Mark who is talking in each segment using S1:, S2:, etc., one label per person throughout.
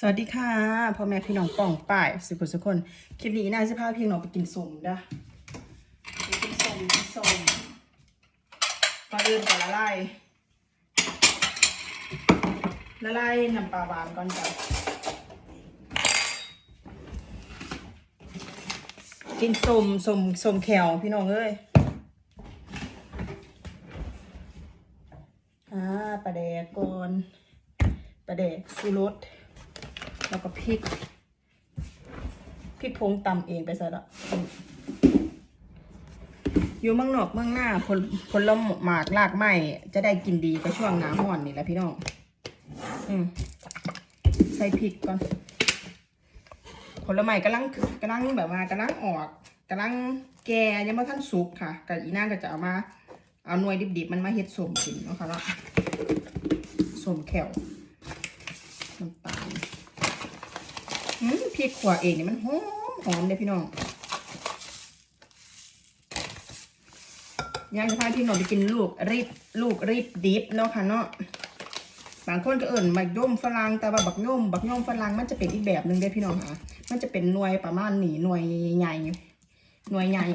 S1: สวัสดีค่ะพ่อแม่พี่น้องป่องป่ายสุขสุขคนคลิปนี้น่าจะพาพี่น้องไปกินสมด้อไปกินสมกินสมก่อนอื่นก่อนละลายละลายน้ำปลาหวานก่อนจ้ะกินสมสมสมแขวพี่น้องเอ้ยอ่าปลาแดกก่อนปลาแดกซูรส แล้วก็พริกพริกพงตำเองไปใส่ละอยู่เมืองนอกเมืองหน้าผลผลหมากลากไม้จะได้กินดีก็ช่วงหน้าห้อนนี่แหละพี่น้อง อืมใส่พริกก่อน ผลไม้กำลังกำลังแบบว่ากำลังออกกำลังแก่ยังไม่ทันสุกค่ะกับอีน่าก็จะเอามา เอาหน่วยดิบๆมันมาเฮ็ดสมกินนะคะเนาะสมแขวน้ำตาล พริกขวาเองนี่มันหอมหอมเลยพี่น้องย่างจะพาพี่น้องไปกินลูกรีบลูกรีบดิบเนาะค่ะเนาะบางคนก็เอิ่นบักย่อมฝรั่งแต่ว่าบักย่อมบักย่อมฝรั่งมันจะเป็นอีกแบบหนึ่งเด้พี่น้องค่ะ มันจะเป็นหน่วยประมาณหนีหน่วยใหญ่หน่วยใหญ่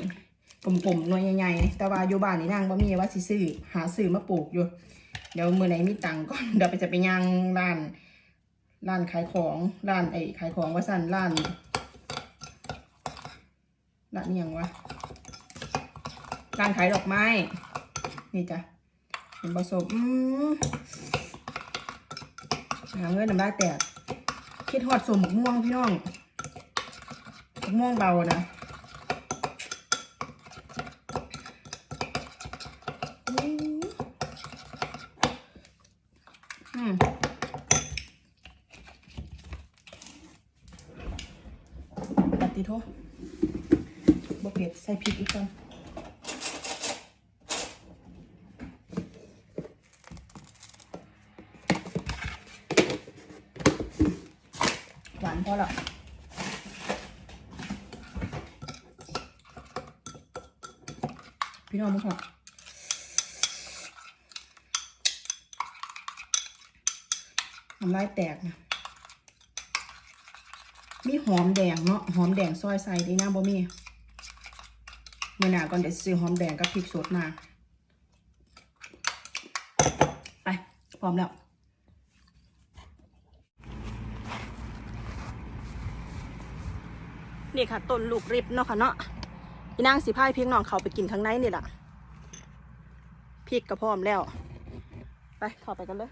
S1: กลมๆหน่วยใหญ่ๆแต่ว่าอยู่บ้านนี่นางบ่มีว่าสิซื้อหาซื้อมาปลูกอยู่ เดี๋ยวมือไหนมีตังก่อนเดี๋ยวไปจะไปย่างร้าน ร้านขายของร้านไอ้ขายของว่าสั่นร้านร้านนี่ยังวะร้านขายดอกไม้ นี่จ้ะเห็นผสมอืมหาเงินน้ำได้แตกคิดฮอดสมหมกม่วงพี่น้องหมกม่วงเบานะอืมอืม ปฏิโทษบเผ็ดใส่พริกอีกก่อนหวานพอละ พี่น้องมั้งค่ะน้ำลายแตกนะมีหอมแดงเนาะหอมแดงซอยใส่ดีนะบ่มีเมื่อหนาก่อนเดี๋ยวซื้อหอมแดงกับพริกสดมาไปพร้อมแล้วนี่ค่ะต้นลูกริบเนาะค่ะเนาะ อีนางสิพายเพียงน้องเขาไปกินข้างในนี่แหละพริกก็พร้อมแล้ว ไปขอไปกันเลย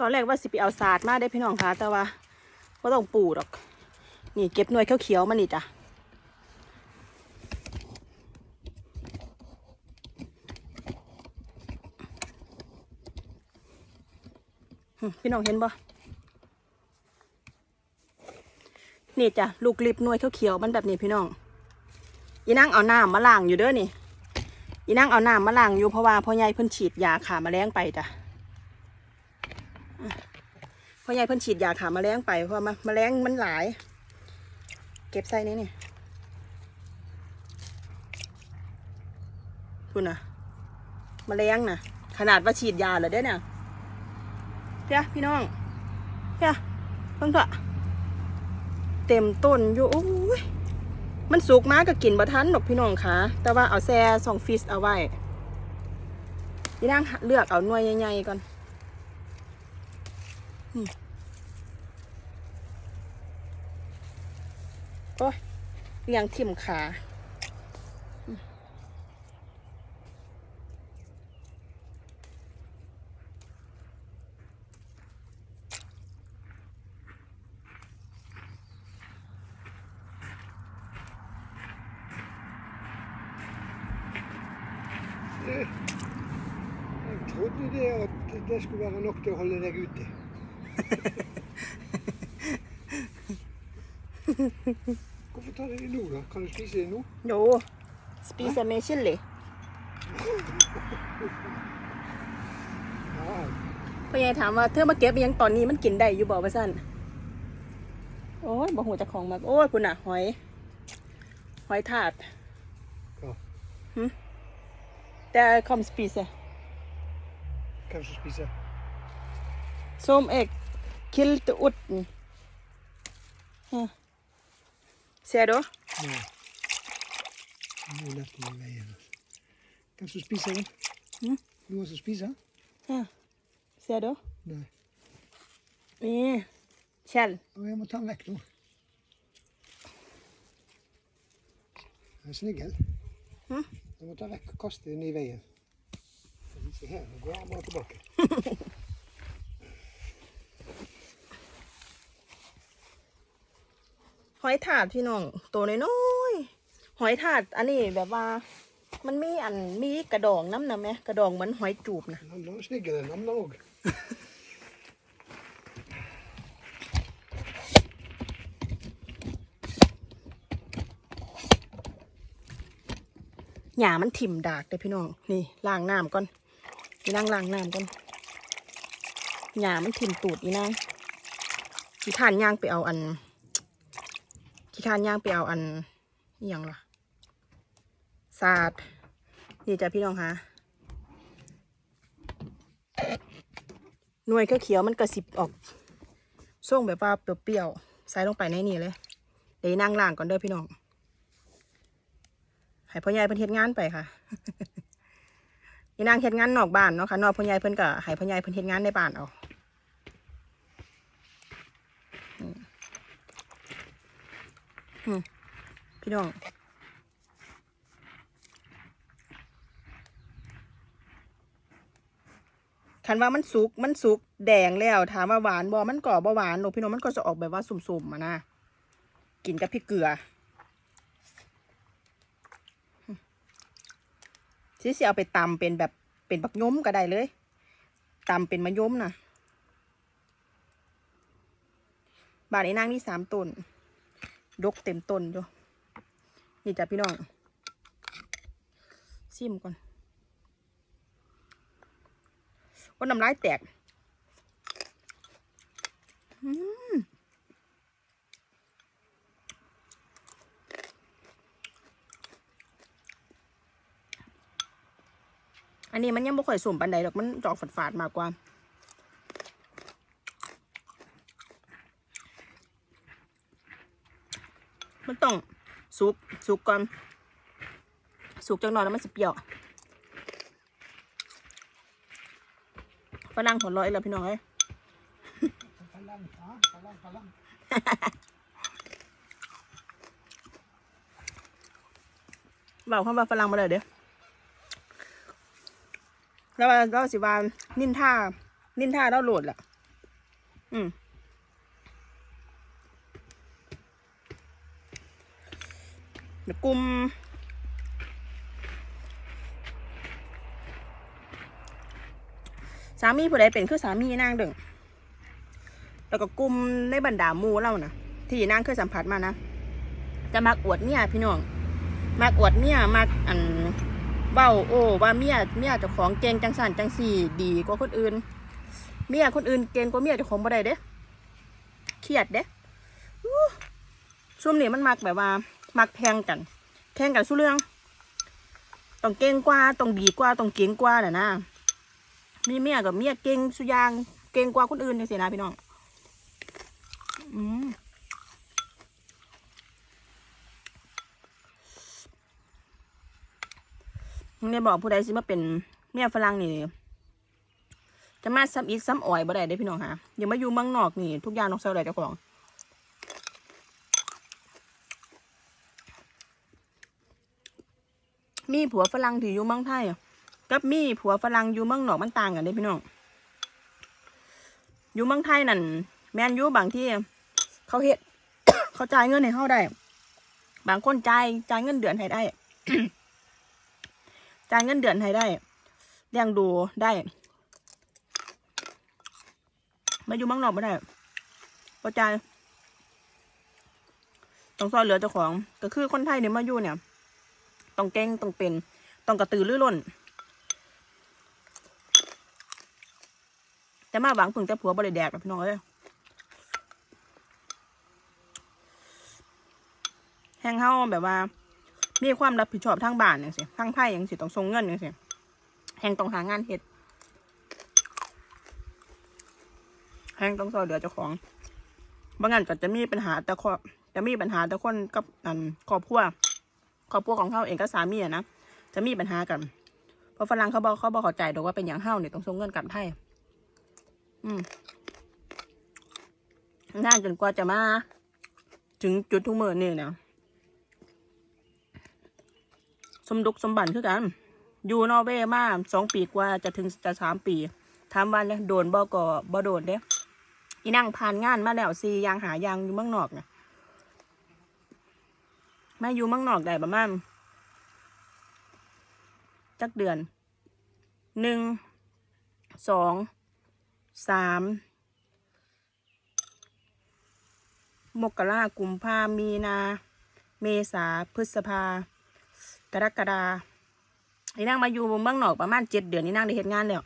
S1: ตอนแรกว่าสิไปเอาศาสตร์มาได้พี่น้องคะแต่ว่าก็ต้องปลูกหรอก นี่เก็บหน่วยเขียวๆมานี่จ้ะพี่น้องเห็นบ่นี่จ้ะลูกลิบหน่วยเขียวๆมันแบบนี้พี่น้องอีนั่งเอาน้ำมาล้างอยู่เด้อนี่อีนั่งเอาน้ำมาล้างอยู่เพราะว่าพ่อใหญ่เพิ่นฉีดยาขาแมลงไปจ้ะ พ่อใหญ่เพิ่นฉีดยาขาแมลงไปเพราะว่าแมลงมันหลาย เก็บใส่นี่นี่คุณนะมแมลงนะขนาดว่าฉีดยาเลยเด้เนี่ยเพี่ยพี่น้องเพี่ยเพิ่งเถอะเต็มต้นอยู่โอ้ยมันสุกมากก็กินบะทันหรอกพี่น้องคะแต่ว่าเอาแซ่สองฟิสเอาไว้ยี่นั่งเลือกเอาหน่วยใหญ่ๆก่อน โอ้ยยังทิ่มขา
S2: Jeg trodde det at det skulle være nok til å holde deg ute. Hvorfor tar du det nå, da? Kan du spise det nå?
S1: โยสปีซาเมชิลเลย
S2: Ja,
S1: พ่อใหญ่ถามว่าเธอมาเก็บอิหยังตอนนี้มันกินได้อยู่บ่ว่าซั่นโอ้ยบ่หูจักของมากโอ้ยคุณน่ะหอย หอยทาด
S2: hva?
S1: แต่คอมสปีซ
S2: Hvem som spiser?
S1: ส้มเอกคิลตอุด Ser du?
S2: Ja. Nu är lätt med vägen. Kan du spisa den?
S1: Mm.
S2: Du måste spisa?
S1: Ja. Ser du?
S2: Nej.
S1: Nej. Kjell.
S2: Jag måste ta den väck då. Den är snygg.
S1: Mm.
S2: Jag måste ta väck och kasta den i vägen. Se här, nu går han bara
S1: tillbaka. อยถาดพี่น้องตัวน้อยๆหอยถาดอันนี้แบบว่า มันมีอันมีกระดองน้ำนะแม่กระดองเหมือนหอยจูบนะ
S2: Den er sniggel, den namner òg.
S1: หญ้ามันถิ่มดากเด้อพี่น้องนี่ล้างน้ำก่อนนี่นั่งล้างน้ำก่อนหญ้ามันถิ่มตูดอีนางขี้ทานย่างไปเอาอัน ขี้ทานย่างไปเอาอันนี่ยังล่ะสาดนี่จ้ะพี่น้องคะหน่วยเขียวมันกระสิบออกส่งแบบว่าเปรี้ยวๆใส่ลงไปในนี่เลยเดี๋ยวนั่งล้างก่อนเด้อพี่น้องให้พ่อใหญ่เพิ่นเฮ็ดงานไปค่ะอีนางเฮ็ดงานนอกบ้านเนาะค่ะนอกพ่อใหญ่เพิ่นก็ให้พ่อใหญ่เพิ่นเฮ็ดงานในบ้านเอาอืมอืม พี่น้องคันว่ามันสุก มันสุกแดงแล้ว ถามว่าหวานบ่มันก็บ่หวานหรอกพี่น้องมันก็จะออกแบบว่าสุ่มๆมานะ กินกับพริกเกลือที่สิเอาไปตำเป็นแบบเป็นบักย้มก็ได้เลยตำเป็นมะย้มนะบานไอ้นางนี่สามต้น ดกเต็มต้นอยู่นี่จ้ะพี่น้องซิมก่อนว่าน้ำลายแตกอันนี้มันยังบ่ค่อยสุ่มปันใดหรอกมันจอกฝาดๆมากกว่า มันต้องสุกสุกก่อนสุกจังหน่อยแล้วมันสิเปรี้ยวฝรั่งหัวร้อยแล้วพี่น้องเอ้ย
S2: Falang, ja, falang, falang.
S1: เบาคำว่าฝรั่งมาเลยเด้อแล้วเราสิวานินท่านินท่าเราโหลดแหละอืม เดี๋ยวกุมสามีผู้ใดเป็นคือสามีนางเดึงแล้วก็กลุ่มในบรรดาหมูเรานะที่นางเคยสัมผัสมานะจะมักอวดเมียพี่น้องมักอวดเมียมักอันเบ้าโอ้ว่าเมียเมียเจ้าของเก่งจังสันจังสี่ ดีกว่าคนอื่น เมียคนอื่นเก่งกว่าเมียเจ้าของบ่ได้เด้เครียดเด้อู้ช่วงนี้มันมักแบบว่า มักแข่งกัน แข่งกันสู้เรื่อง ต้องเก่งกว่า ต้องดีกว่า ต้องเก่งกว่าน่ะนะ มีเมียกับเมียเก่งสุยาง เก่งกว่าคนอื่นจังซี่นะพี่น้อง อืมเนี่ยบอกผู้ใดสิมาเป็นเมียฝรั่งนี่จะมาซ้ำอีกซ้ำอ่อยบ่ได้เด้พี่น้องค่ะอย่ามาอยู่เมืองนอกนี่ ทุกอย่างต้องเซาได้เจ้าของ มีผัวฝรั่งที่อยู่เมืองไทยกับมีผัวฝรั่งอยู่เมืองนอกมันต่างกันเด้พี่น้องอยู่เมืองไทยนั่นแมนยูบางที่เขาเฮ็ดเขาจ่ายเงินให้เขาได้ บางคนจ่ายจ่ายเงินเดือนให้ได้จ่ายเงินเดือนให้ได้เลี้ยงดูได้มาอยู่เมืองนอกไม่ได้พอใจายต้องซอยเหลือเจ้าของ ก็คือคนไทยเนี่ยมาอยู่เนี่ย ต้องเก่งต้องเป็น ต้องกระตือรือร้น แต่มาหวังผึ่งแต่ผัวบริแดกแบบพี่น้องเอ้ยแห้งเฮาแบบว่า มีความรับผิดชอบทางบ้านอย่างสิทางไพ่อย่างสิต้องส่งเงินอย่างสิแห้งต้องหางานเฮ็ดแห้งต้องซอยเหลือเจ้าของ บางงานก็จะมีปัญหาแต่ครอบจะมีปัญหาแต่คนกับอันครอบครัว ครอบครัวของเขาเองก็สามีอะนะจะมีปัญหากัน เพราะฝรั่งเขาบอกเขาบอกข้าใจดอกว่าเป็นอย่างเฮาเนี่ยต้องส่งเงินกลับไทย อืมน่าจนกว่าจะมา ถึงจุดทุกมือนี่เนี่ยสมดุกสมบันคือกัน อยู่นอร์เวย์มาสองปีกว่าจะถึงจะสามปีถาว่าเนี่ยโดนบ่ก่อบ่โดนเด้อีนั่งผ่านงานมาแล้วซียางหายางอยู่เมืองนอกเนี่ย มาอยู่เมืองนอกได้ประมาณจักเดือนหนึ่งสองสามมกรากุมภามีนา เมษาพฤษภา กรกฎาไอ้นางมาอยู่เมืองนอกประมาณเจ็ดเดือนนี่นางได้เห็นงานแล้ว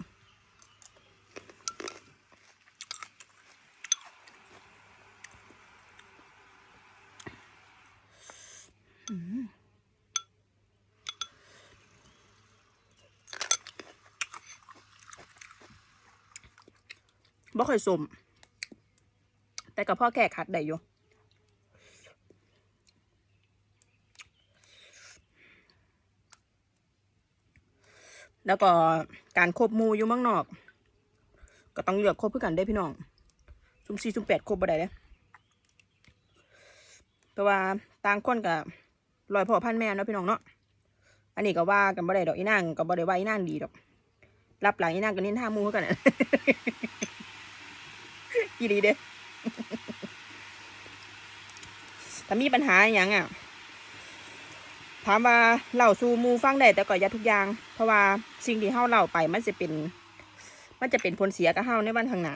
S1: บ่ค่อยสม แต่กับพ่อแก่ขัดได้อยู่แล้วก็การควบมูอยู่มืองนอก ก็ต้องเลือกควบเพื่อกันได้พี่น้องซุ่มสี่ซุ่มแปดควบบ่ได้เด้เพราะว่าต่างคนกับลอยพ่อพันแม่เนาะพี่น้องเนาะอันนี้ก็ว่ากันบ่ได้ดอกอีนางก็บ่ได้ว่าอีนางดีดอกรับหลังอีนางก็นินท่ามูคือกันน่ะ อีดีเด้ถ้ามีปัญหาอย่างอะ ถามว่าเล่าสู่มูฟังได้แต่ก็อย่าทุกอย่าง เพราะว่าสิ่งที่เฮาเล่าไปมันจะเป็น มันจะเป็นผลเสียกับเฮาในวันข้างหน้า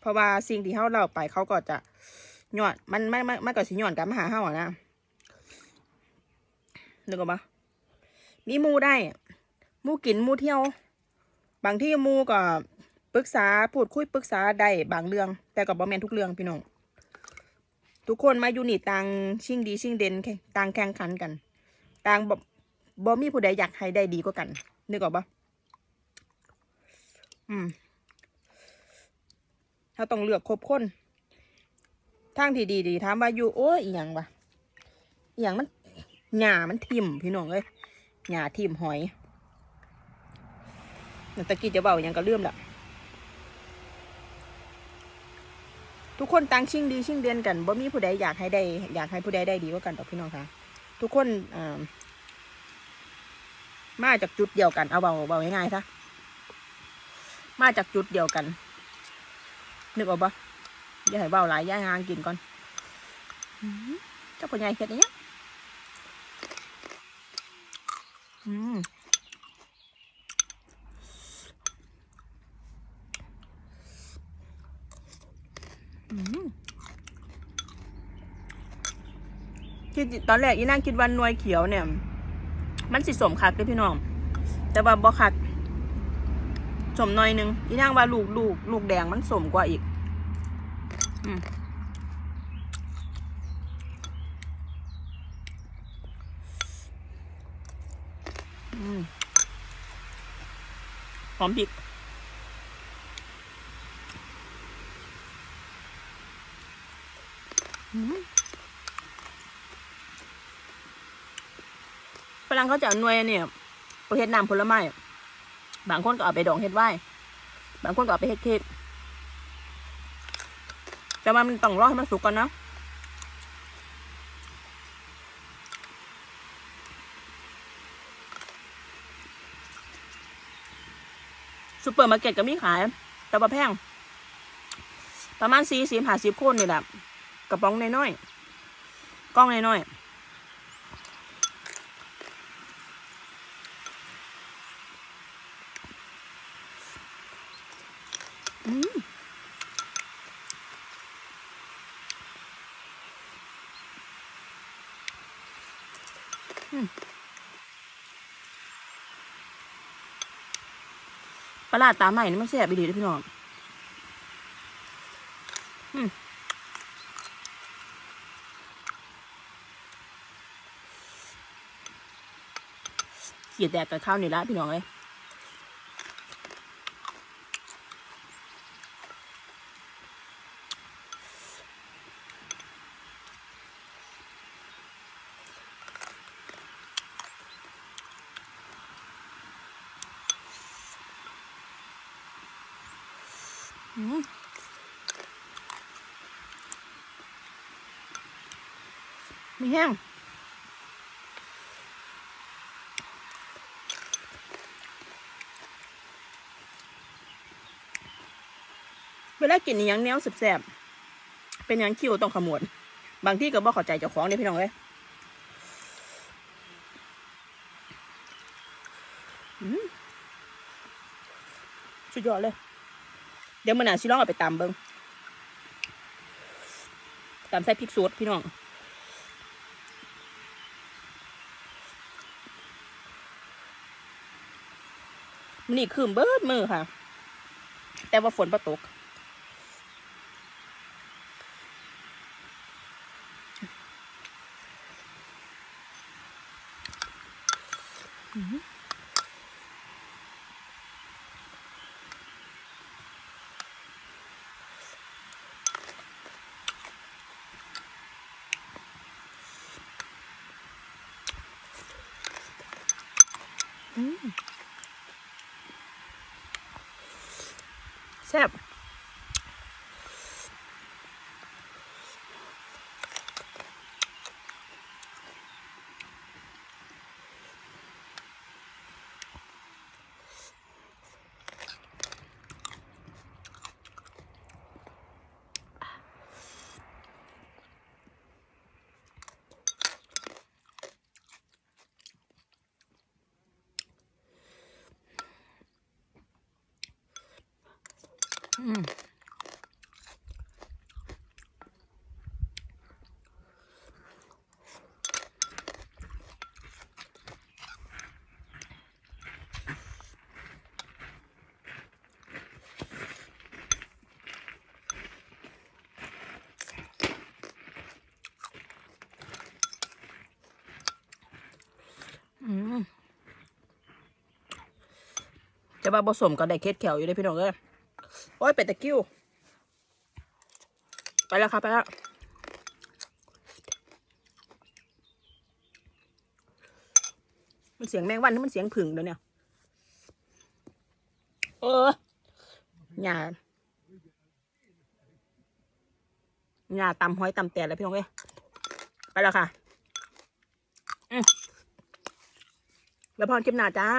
S1: เพราะว่าสิ่งที่เฮาเล่าไปเขาก็จะย้อนมันมันมันมันก็สิย้อนกลับมาหาเฮาอะนะนึกออกปะมีมูได้ มูกินมูเที่ยว บางที่มูก็ รึกษาพูดคุยปรึกษาได้บางเรื่อง แต่ก็บ่แมนทุกเรื่องพี่น้องทุกคนมาอยู่นี่ต่างชิงดีชิงเด่นแข่งต่างแข่งขันกันต่างบบ่มีผู้ใดอยากให้ได้ดีกว่ากันนึกออกปะอืมเราต้องเลือกคบคนทางที่ดีดีถามว่าอยู่โอ้ยอีหยังวะอีหยังมันหญ้ามันทิ่มพี่น้องเอ้ยหญ้าทิ่มหอยแต่ตะกี้จะเบาอหยังก็เลื่อมละ ทุกคนต่างชิงดีชิงเด่นกันบ่มีผู้ใดอยากให้ได้อยากให้ผู้ใดได้ดีกว่ากันต่อพี่น้องคะทุกคนมาจากจุดเดียวกันเอาเบาเบาง่ายๆซะมาจากจุดเดียวกัน นึกออกปะย่าให้เบาหลายย่าให้ห่างกินก่อนเจ้าพ่อใหญ่เฮ็ดอย่างเนี้ยอืมอืม ที่ตอนแรกอีนั่งคิดว่านวยเขียวเนี่ย มันสิสมคักเด้อพี่น้อง แต่ว่าบ่คักสมหน่อยนึงอีนางว่าลูกลูกลูกแดงมันสมกว่าอีก อืมหอมพริกอืม รั่งเขาจะเอาหน่วยเนี่ยไปเฮ็ดน้ำผลไม้บางคนก็เอาไปดองเฮ็ดไว้บางคนก็เอาไปเฮ็ดเค้กแต่ว่ามันต้องรอให้มันสุกก่อนนะซูเปอร์มาร์เก็ตก็มีขาย แต่ว่าแพง ประมาณสี่สิบห้าสิบคนนี่แหละกระป๋องน้อยๆกล้องน้อยๆอืม ลาดตาใหม่นี่มันแสบไปดีเลยพี่น้องเกียดแดดกับข้าวนี่ละพี่น้องเอ้ย มมีแห้งเวลากินอหยังแนวแสบๆเป็นหยังคิวต้องขมวด บางที่ก็บ่เข้าใจเจ้าของเนี่ยพี่น้องเอ้ยอืมสุดยอดเลย ดี๋ยวมันหนาชิลองเอาไปตำเบิงตำใส่พริกสดพี่น้องมันนี่คืมเบิดมือค่ะ แต่ว่าฝนประตกอืม แซ่บ จะมาผสมกับไดเคสแขวอยู่เลยพี่น้องเอ้ยโอ้ยเป็ดตะกิ้ว ไปแล้วครับไปแล้วมันเสียงแมงวันนี่มันเสียงผึ่งเดี๋ยวเนี่ยเออหยาหยาตำห้อยตำแต่แล้วพี่น้องเอ้ยไปแล้วค่ะ อืม แล้วพรคลิปหน้าจ้า